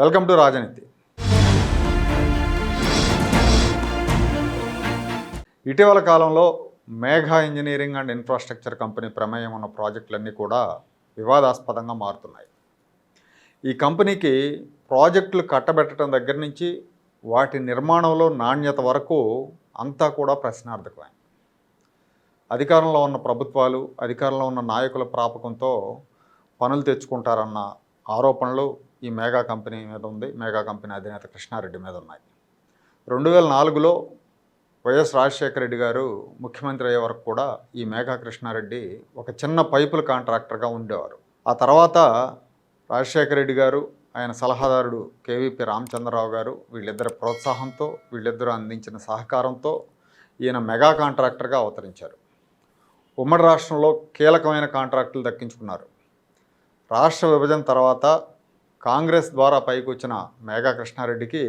Welcome to Rajaneeti. ఇటీవల కాలంలో Megha engineering and infrastructure company ప్రమేయం ఉన్న ప్రాజెక్టులన్నీ కూడా వివాదాస్పదంగా మారుతున్నాయి. ఈ కంపెనీకి ప్రాజెక్టులు కట్టబెట్టడం దగ్గర నుంచి వాటి నిర్మాణంలో నాణ్యత వరకు అంతా కూడా ప్రశ్నార్థకమైంది. అధికారంలో ఉన్న ప్రభుత్వాలు అధికారంలో ఉన్న నాయకుల ప్రాపకంతో పనులు తెచ్చుకుంటారన్న ఆరోపణలు ఈ మేఘా కంపెనీ మీద ఉంది. మేఘా కంపెనీ అధినేత కృష్ణారెడ్డి మీద ఉన్నాయి. రెండు వేల నాలుగులో వైఎస్ రాజశేఖర రెడ్డి గారు ముఖ్యమంత్రి అయ్యే వరకు కూడా ఈ మేఘా కృష్ణారెడ్డి ఒక చిన్న పైపుల కాంట్రాక్టర్గా ఉండేవారు. ఆ తర్వాత రాజశేఖర రెడ్డి గారు ఆయన సలహాదారుడు కేవీపీ రామచంద్రరావు గారు వీళ్ళిద్దరి ప్రోత్సాహంతో వీళ్ళిద్దరూ అందించిన సహకారంతో ఈయన మెగా కాంట్రాక్టర్గా అవతరించారు. ఉమ్మడి రాష్ట్రంలో కీలకమైన కాంట్రాక్టులు దక్కించుకున్నారు. రాష్ట్ర విభజన తర్వాత కాంగ్రెస్ ద్వారా పైకి వచ్చిన మేఘా కృష్ణారెడ్డికి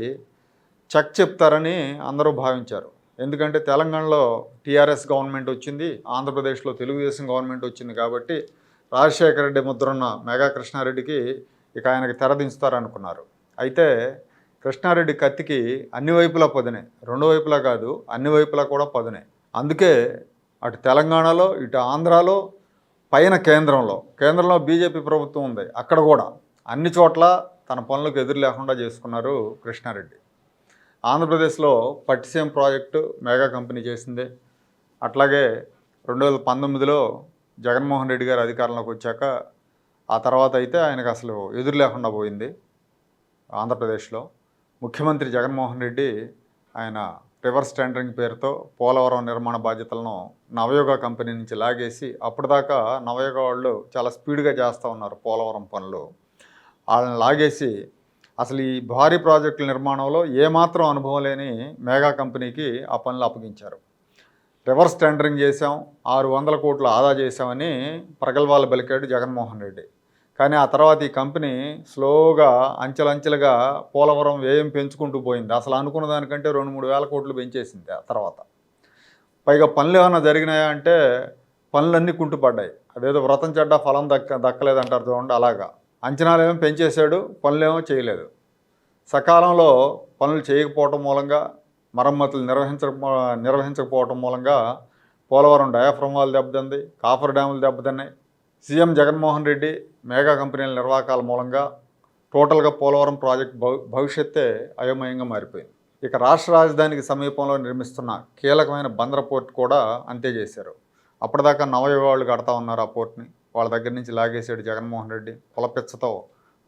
చెక్ చెప్తారని అందరూ భావించారు. ఎందుకంటే తెలంగాణలో టీఆర్ఎస్ గవర్నమెంట్ వచ్చింది ఆంధ్రప్రదేశ్లో తెలుగుదేశం గవర్నమెంట్ వచ్చింది కాబట్టి రాజశేఖర రెడ్డి ముద్రన్న మేఘా కృష్ణారెడ్డికి ఇక ఆయనకి తెరదించుతారనుకున్నారు అయితే కృష్ణారెడ్డి కత్తికి అన్ని వైపులా పదునే రెండు వైపులా కాదు అన్ని వైపులా కూడా పదునే. అందుకే అటు తెలంగాణలో ఇటు ఆంధ్రాలో పైన కేంద్రంలో కేంద్రంలో బీజేపీ ప్రభుత్వం ఉంది అక్కడ కూడా. అన్ని చోట్ల తన పనులకు ఎదురు లేకుండా చేసుకున్నారు కృష్ణారెడ్డి. ఆంధ్రప్రదేశ్లో పట్టిసీమ ప్రాజెక్టు మెగా కంపెనీ చేసింది. అట్లాగే రెండు వేల పంతొమ్మిదిలో జగన్మోహన్ రెడ్డి గారు అధికారంలోకి వచ్చాక ఆ తర్వాత అయితే ఆయనకు అసలు ఎదురు లేకుండా పోయింది ఆంధ్రప్రదేశ్లో. ముఖ్యమంత్రి జగన్మోహన్ రెడ్డి ఆయన రివర్స్ టెండరింగ్ పేరుతో పోలవరం నిర్మాణ బాధ్యతలను నవయోగ కంపెనీ నుంచి లాగేసి అప్పటిదాకా నవయోగ వాళ్ళు చాలా స్పీడ్గా చేస్తూ ఉన్నారు పోలవరం పనులు. వాళ్ళని లాగేసి అసలు ఈ భారీ ప్రాజెక్టుల నిర్మాణంలో ఏమాత్రం అనుభవం లేని మేఘా కంపెనీకి ఆ పనులు అప్పగించారు. రివర్స్ టెండరింగ్ చేశాం ఆరు వందల కోట్లు ఆదా చేశామని ప్రగల్భాలు బలికాడు జగన్మోహన్ రెడ్డి. కానీ ఆ తర్వాత ఈ కంపెనీ స్లోగా అంచెలంచెలుగా పోలవరం వ్యయం పెంచుకుంటూ పోయింది. అసలు అనుకున్న దానికంటే రెండు మూడు వేల కోట్లు పెంచేసింది ఆ తర్వాత. పైగా పనులు ఏమైనా జరిగినాయా అంటే పనులన్నీ కుంటుపడ్డాయి. అదేదో వ్రతం చెడ్డ ఫలం దక్క దక్కలేదంటారు చూడండి అలాగా. అంచనాలు ఏమో పెంచేశాడు పనులేమో చేయలేదు. సకాలంలో పనులు చేయకపోవటం మూలంగా మరమ్మతులు నిర్వహించక నిర్వహించకపోవటం మూలంగా పోలవరం డయాఫ్రమ్ వాళ్ళు దెబ్బతింది కాఫర్ డ్యాములు దెబ్బతిన్నాయి. సీఎం జగన్మోహన్ రెడ్డి మేఘా కంపెనీల నిర్వాహకాల మూలంగా టోటల్గా పోలవరం ప్రాజెక్ట్ భవి భవిష్యత్తే అయోమయంగా మారిపోయింది. ఇక రాష్ట్ర రాజధానికి సమీపంలో నిర్మిస్తున్న కీలకమైన బందర పోర్ట్ కూడా అంతే చేశారు. అప్పటిదాకా నవయువాళ్ళు కడతా ఉన్నారు ఆ పోర్ట్ని. వాళ్ళ దగ్గర నుంచి లాగేసాడు జగన్మోహన్ రెడ్డి. కులపిచ్చతో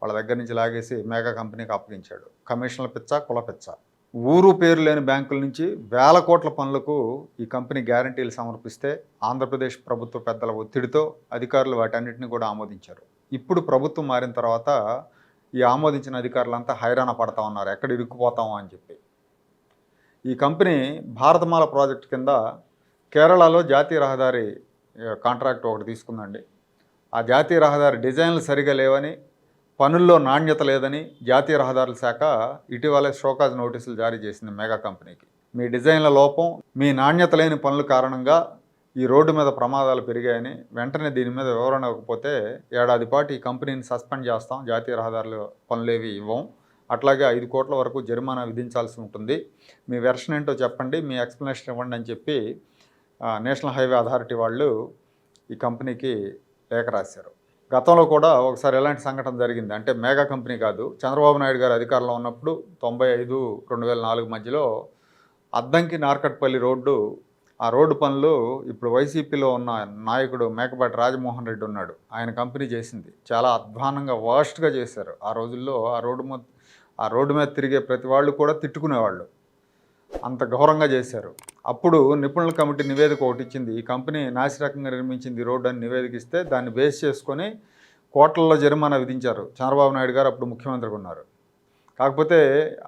వాళ్ళ దగ్గర నుంచి లాగేసి మేఘా కంపెనీకి అప్పగించాడు. కమిషన్ల పిచ్చ కులపిచ్చ ఊరు పేరు లేని బ్యాంకుల నుంచి వేల కోట్ల పనులకు ఈ కంపెనీ గ్యారంటీలు సమర్పిస్తే ఆంధ్రప్రదేశ్ ప్రభుత్వ పెద్దల ఒత్తిడితో అధికారులు వాటన్నిటిని కూడా ఆమోదించారు. ఇప్పుడు ప్రభుత్వం మారిన తర్వాత ఈ ఆమోదించిన అధికారులంతా హైరాణ పడతా ఉన్నారు. ఎక్కడ ఇరుక్కుపోతామో అని చెప్పి. ఈ కంపెనీ భారతమాల ప్రాజెక్ట్ కింద కేరళలో జాతీయ రహదారి కాంట్రాక్ట్ ఒకటి తీసుకుందండి. ఆ జాతీయ రహదారి డిజైన్లు సరిగా లేవని పనుల్లో నాణ్యత లేదని జాతీయ రహదారుల శాఖ ఇటీవలే షోకాజ్ నోటీసులు జారీ చేసింది మెగా కంపెనీకి. మీ డిజైన్ల లోపం మీ నాణ్యత లేని పనుల కారణంగా ఈ రోడ్డు మీద ప్రమాదాలు పెరిగాయని వెంటనే దీని మీద వివరణ ఇవ్వకపోతే ఏడాది పాటు ఈ కంపెనీని సస్పెండ్ చేస్తాం జాతీయ రహదారుల పనులేవి ఇవ్వం. అట్లాగే ఐదు కోట్ల వరకు జరిమానా విధించాల్సి ఉంటుంది. మీ వెర్షన్ ఏంటో చెప్పండి మీ ఎక్స్ప్లెనేషన్ ఇవ్వండి అని చెప్పి నేషనల్ హైవే అథారిటీ వాళ్ళు ఈ కంపెనీకి లేఖ రాశారు. గతంలో కూడా ఒకసారి ఎలాంటి సంఘటన జరిగింది? అంటే మేఘా కంపెనీ కాదు చంద్రబాబు నాయుడు గారు అధికారంలో ఉన్నప్పుడు తొంభై ఐదు రెండు వేల నాలుగు మధ్యలో అద్దంకి నార్కట్పల్లి రోడ్డు ఆ రోడ్డు పనులు ఇప్పుడు వైసీపీలో ఉన్న నాయకుడు మేకపాటి రాజమోహన్ రెడ్డి ఉన్నాడు. ఆయన కంపెనీ చేసింది. చాలా అధ్వానంగా వర్స్ట్గా చేశారు. ఆ రోజుల్లో ఆ రోడ్డు మీద ఆ రోడ్డు మీద తిరిగే ప్రతి వాళ్ళు కూడా తిట్టుకునేవాళ్ళు. అంత ఘోరంగా చేశారు. అప్పుడు నిపుణుల కమిటీ నివేదిక ఒకటి ఇచ్చింది. ఈ కంపెనీ నాసిరకంగా నిర్మించింది రోడ్డు అని నివేదిక ఇస్తే దాన్ని బేస్ చేసుకొని కోట్లలో జరిమానా విధించారు. చంద్రబాబు నాయుడు గారు అప్పుడు ముఖ్యమంత్రిగా ఉన్నారు. కాకపోతే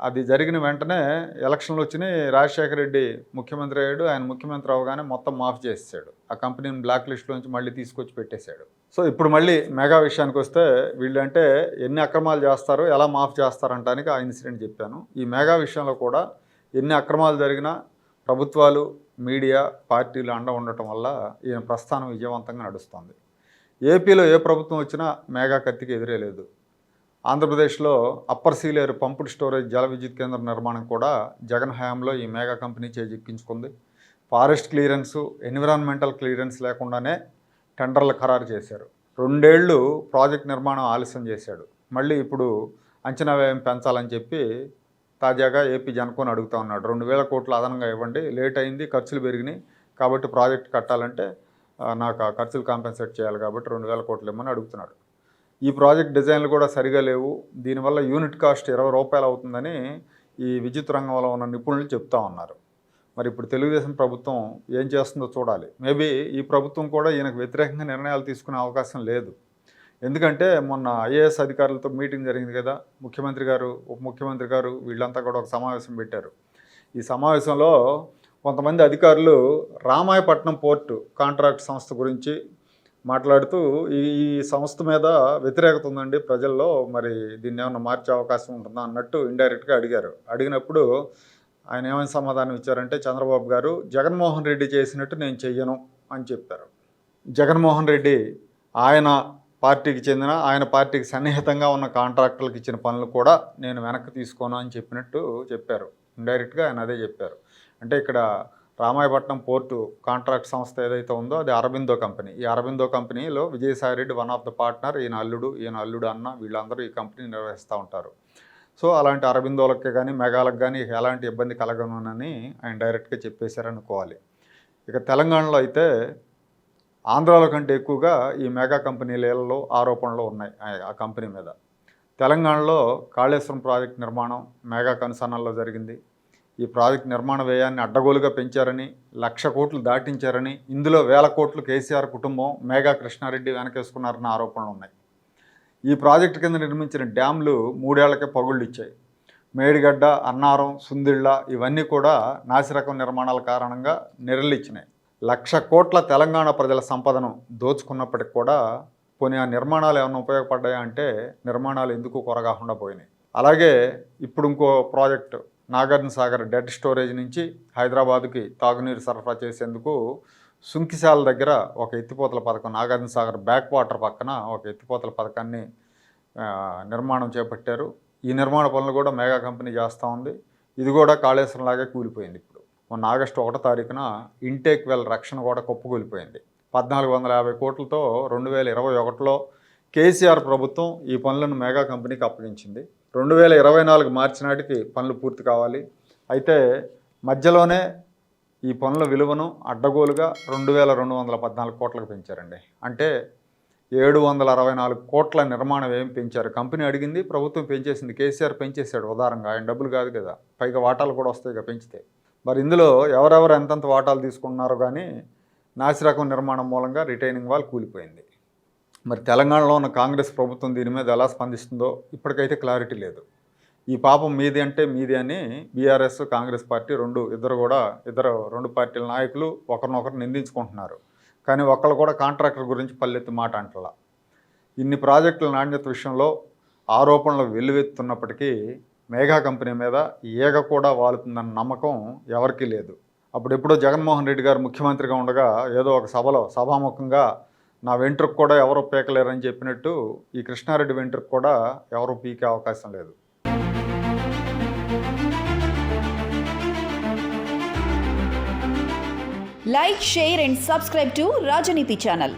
అది జరిగిన వెంటనే ఎలక్షన్లు వచ్చినాయి. రాజశేఖర రెడ్డి ముఖ్యమంత్రి అయ్యాడు. ఆయన ముఖ్యమంత్రి అవగానే మొత్తం మాఫ్ చేసేసాడు. ఆ కంపెనీని బ్లాక్ లిస్ట్లోంచి మళ్ళీ తీసుకొచ్చి పెట్టేశాడు. సో ఇప్పుడు మళ్ళీ మెగా విషయానికి వస్తే వీళ్ళంటే ఎన్ని అక్రమాలు చేస్తారో ఎలా మాఫ్ చేస్తారంటానికి ఆ ఇన్సిడెంట్ చెప్పాను. ఈ మెగా విషయంలో కూడా ఎన్ని అక్రమాలు జరిగినా ప్రభుత్వాలు మీడియా పార్టీలు అండ ఉండటం వల్ల ఈయన ప్రస్థానం విజయవంతంగా నడుస్తుంది. ఏపీలో ఏ ప్రభుత్వం వచ్చినా మేఘా కత్తికి ఎదురే లేదు. ఆంధ్రప్రదేశ్లో అప్పర్ సీలేరు పంపుడ్ స్టోరేజ్ జల విద్యుత్ కేంద్రం నిర్మాణం కూడా జగన్ హయాంలో ఈ మేఘా కంపెనీ చేజిక్కించుకుంది. ఫారెస్ట్ క్లియరెన్సు ఎన్విరాన్మెంటల్ క్లియరెన్స్ లేకుండానే టెండర్లు ఖరారు చేశారు. రెండేళ్ళు ప్రాజెక్ట్ నిర్మాణం ఆలస్యం చేశాడు. మళ్ళీ ఇప్పుడు అంచనా వ్యయం పెంచాలని చెప్పి తాజాగా ఏపీ జనకోని అడుగుతా ఉన్నాడు. రెండు వేల కోట్లు అదనంగా ఇవ్వండి లేట్ అయింది ఖర్చులు పెరిగినాయి కాబట్టి ప్రాజెక్ట్ కట్టాలంటే నాకు ఆ ఖర్చులు కాంపెన్సేట్ చేయాలి కాబట్టి రెండు వేల కోట్లు ఇవ్వమని అడుగుతున్నాడు. ఈ ప్రాజెక్ట్ డిజైన్లు కూడా సరిగా లేవు. దీనివల్ల యూనిట్ కాస్ట్ ఇరవై రూపాయలు అవుతుందని ఈ విద్యుత్ రంగంలో ఉన్న నిపుణులు చెప్తా ఉన్నారు. మరి ఇప్పుడు తెలుగుదేశం ప్రభుత్వం ఏం చేస్తుందో చూడాలి. మేబీ ఈ ప్రభుత్వం కూడా ఈయనకు వ్యతిరేకంగా నిర్ణయాలు తీసుకునే అవకాశం లేదు. ఎందుకంటే మొన్న ఐఏఎస్ అధికారులతో మీటింగ్ జరిగింది కదా ముఖ్యమంత్రి గారు ఉప ముఖ్యమంత్రి గారు వీళ్ళంతా కూడా ఒక సమావేశం పెట్టారు. ఈ సమావేశంలో కొంతమంది అధికారులు రామాయపట్నం పోర్టు కాంట్రాక్ట్ సంస్థ గురించి మాట్లాడుతూ ఈ ఈ సంస్థ మీద వ్యతిరేకత ఉందండి ప్రజల్లో మరి దీన్ని ఏమైనా మార్చే అవకాశం ఉంటుందా అన్నట్టు ఇండైరెక్ట్గా అడిగారు. అడిగినప్పుడు ఆయన ఏమైనా సమాధానం ఇచ్చారంటే చంద్రబాబు గారు జగన్మోహన్ రెడ్డి చేసినట్టు నేను చెయ్యను అని చెప్పారు. జగన్మోహన్ రెడ్డి ఆయన పార్టీకి చెందిన ఆయన పార్టీకి సన్నిహితంగా ఉన్న కాంట్రాక్టర్లకు ఇచ్చిన పనులు కూడా నేను వెనక్కి తీసుకోను అని చెప్పినట్టు చెప్పారు. ఇండైరెక్ట్గా ఆయన అదే చెప్పారు. అంటే ఇక్కడ రామాయపట్నం పోర్టు కాంట్రాక్ట్ సంస్థ ఏదైతే ఉందో అది అరబిందో కంపెనీ. ఈ అరబిందో కంపెనీలో Vijayasai Reddy one of the partner ఈయన అల్లుడు ఈయన అల్లుడు అన్న వీళ్ళందరూ ఈ కంపెనీ నిర్వహిస్తూ ఉంటారు. సో అలాంటి అరబిందోలకి కానీ మెగాలకు కానీ ఎలాంటి ఇబ్బంది కలగనునని ఆయన డైరెక్ట్గా చెప్పేశారనుకోవాలి. ఇక తెలంగాణలో అయితే ఆంధ్రాలో కంటే ఎక్కువగా ఈ మెగా కంపెనీలలో ఆరోపణలు ఉన్నాయి ఆ- కంపెనీ మీద. తెలంగాణలో కాళేశ్వరం ప్రాజెక్ట్ నిర్మాణం మెగా కనుసన్నల్లో జరిగింది. ఈ ప్రాజెక్ట్ నిర్మాణ వ్యయాన్ని అడ్డగోలుగా పెంచారని లక్ష కోట్లు దాటించారని ఇందులో వేల కోట్లు కేసీఆర్ కుటుంబం మేఘా కృష్ణారెడ్డి వెనకేసుకున్నారన్న ఆరోపణలు ఉన్నాయి. ఈ ప్రాజెక్టు కింద నిర్మించిన డ్యామ్లు మూడేళ్ళకే పగుళ్ళు ఇచ్చాయి. మేడిగడ్డ అన్నారం సుందిళ్ళ ఇవన్నీ కూడా నాసిరకం నిర్మాణాల కారణంగా నిరలిచ్చినాయి. లక్ష కోట్ల తెలంగాణ ప్రజల సంపదను దోచుకున్నప్పటికి కూడా కొన్ని ఆ నిర్మాణాలు ఏమైనా ఉపయోగపడ్డాయా అంటే నిర్మాణాలు ఎందుకు కొరగాకుండా పోయినాయి. అలాగే ఇప్పుడు ఇంకో project Nagarjuna Sagar dead storage నుంచి హైదరాబాద్కి తాగునీరు సరఫరా చేసేందుకు సుంకిశాల దగ్గర ఒక ఎత్తిపోతల పథకం నాగార్జున సాగర్ బ్యాక్ వాటర్ పక్కన ఒక ఎత్తిపోతల పథకాన్ని నిర్మాణం చేపట్టారు. ఈ నిర్మాణ పనులు కూడా మెగా కంపెనీ చేస్తూ ఉంది. ఇది కూడా కాళేశ్వరం లాగే కూలిపోయింది ఇప్పుడు. మొన్న ఆగస్టు ఒకటో తారీఖున ఇంటేక్ వెల్ రక్షణ కూడా కుప్పకూలిపోయింది. పద్నాలుగు వందల యాభై కోట్లతో రెండు వేల ఇరవై ఒకటిలో కేసీఆర్ ప్రభుత్వం ఈ పనులను మెగా కంపెనీకి అప్పగించింది. రెండు వేల ఇరవై నాలుగు మార్చి నాటికి పనులు పూర్తి కావాలి. అయితే మధ్యలోనే ఈ పనుల విలువను అడ్డగోలుగా రెండు వేల రెండు వందల పద్నాలుగు కోట్లకు పెంచారండి. అంటే ఏడు వందల అరవై నాలుగు కోట్ల నిర్మాణం ఏం పెంచారు? కంపెనీ అడిగింది ప్రభుత్వం పెంచేసింది కేసీఆర్ పెంచేశాడు ఉదారంగా. ఆయన డబ్బులు కాదు కదా పైగా వాటాలు కూడా వస్తాయి పెంచితే. మరి ఇందులో ఎవరెవరు ఎంతెంత వాటాలు తీసుకుంటున్నారో కానీ నాసిరకం నిర్మాణం మూలంగా రిటైనింగ్ వాల్ కూలిపోయింది. మరి తెలంగాణలో ఉన్న కాంగ్రెస్ ప్రభుత్వం దీని మీద ఎలా స్పందిస్తుందో ఇప్పటికైతే క్లారిటీ లేదు. ఈ పాపం మీది అంటే మీది అని బీఆర్ఎస్ కాంగ్రెస్ పార్టీ రెండు ఇద్దరు కూడా ఇద్దరు రెండు పార్టీల నాయకులు ఒకరినొకరు నిందించుకుంటున్నారు. కానీ ఒకళ్ళు కూడా కాంట్రాక్టర్ గురించి పల్లెత్తి మాట అంటలా. ఇన్ని ప్రాజెక్టుల నాణ్యత విషయంలో ఆరోపణలు వెల్లువెత్తున్నప్పటికీ మేఘా కంపెనీ మీద ఈగ కూడా వాలుతుందన్న నమ్మకం ఎవరికీ లేదు. అప్పుడెప్పుడో జగన్మోహన్ రెడ్డి గారు ముఖ్యమంత్రిగా ఉండగా ఏదో ఒక సభలో సభాముఖంగా నా వెంట్రుకు కూడా ఎవరు పీకలేరని చెప్పినట్టు ఈ కృష్ణారెడ్డి వెంట్రుకు కూడా ఎవరు పీకే అవకాశం లేదు. Like share and subscribe to Rajaneeti channel